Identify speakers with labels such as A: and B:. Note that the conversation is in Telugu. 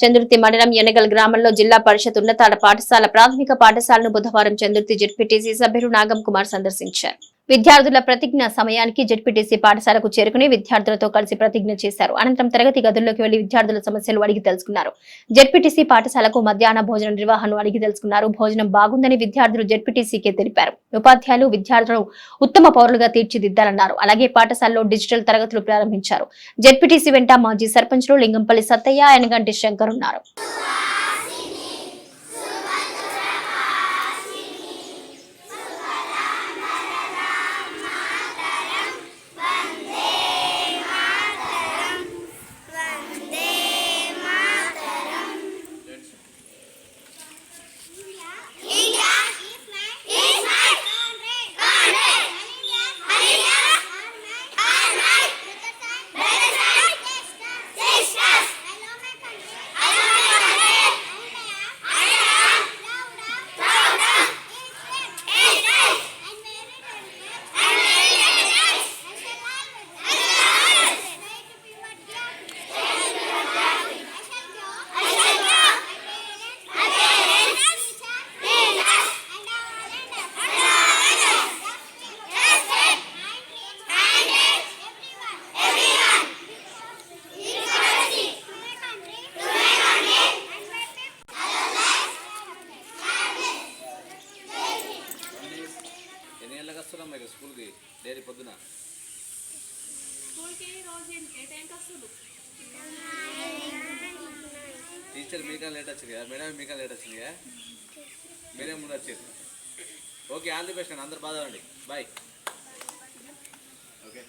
A: చంద్రుతి మండలం ఎనగల్ గ్రామంలో జిల్లా పరిషత్ ఉన్నతాల పాఠశాల ప్రాథమిక పాఠశాలను బుధవారం చంద్రుతి జెడ్పీటీసీ సభ్యుడు నాగం కుమార్ సందర్శించారు. విద్యార్థుల ప్రతిజ్ఞ సమయానికి జడ్పీటీసీ పాఠశాలకు చేరుకుని విద్యార్థులతో కలిసి ప్రతిజ్ఞ చేశారు. అనంతరం తరగతి గదుల్లోకి వెళ్ళి విద్యార్థుల సమస్యలు అడిగి తెలుసుకున్నారు. జడ్పీటీసీ పాఠశాలకు మధ్యాహ్న భోజన నిర్వహణను అడిగి తెలుసుకున్నారు. భోజనం బాగుందని విద్యార్థులు జడ్పీటీసీకే తెలిపారు. ఉపాధ్యాయులు విద్యార్థులను ఉత్తమ పౌరులుగా తీర్చిదిద్దాలన్నారు. అలాగే పాఠశాలలో డిజిటల్ తరగతులు ప్రారంభించారు. జడ్పీటీసీ వెంట మాజీ సర్పంచ్లు లింగంపల్లి సత్తయ్య యనగంటి శంకర్ ఉన్నారు.
B: వస్తున్నాం మీరు స్కూల్కి డైలీ పొద్దున? టీచర్ మీకా లేట్ వచ్చింది కదా మేడం మీకా లేట్ వచ్చింది కదా? మీరే ముందు వచ్చేది ఓకే ఆల్ ది బెస్ట్ అండి అందరు బాధ బాయ్. ఓకే.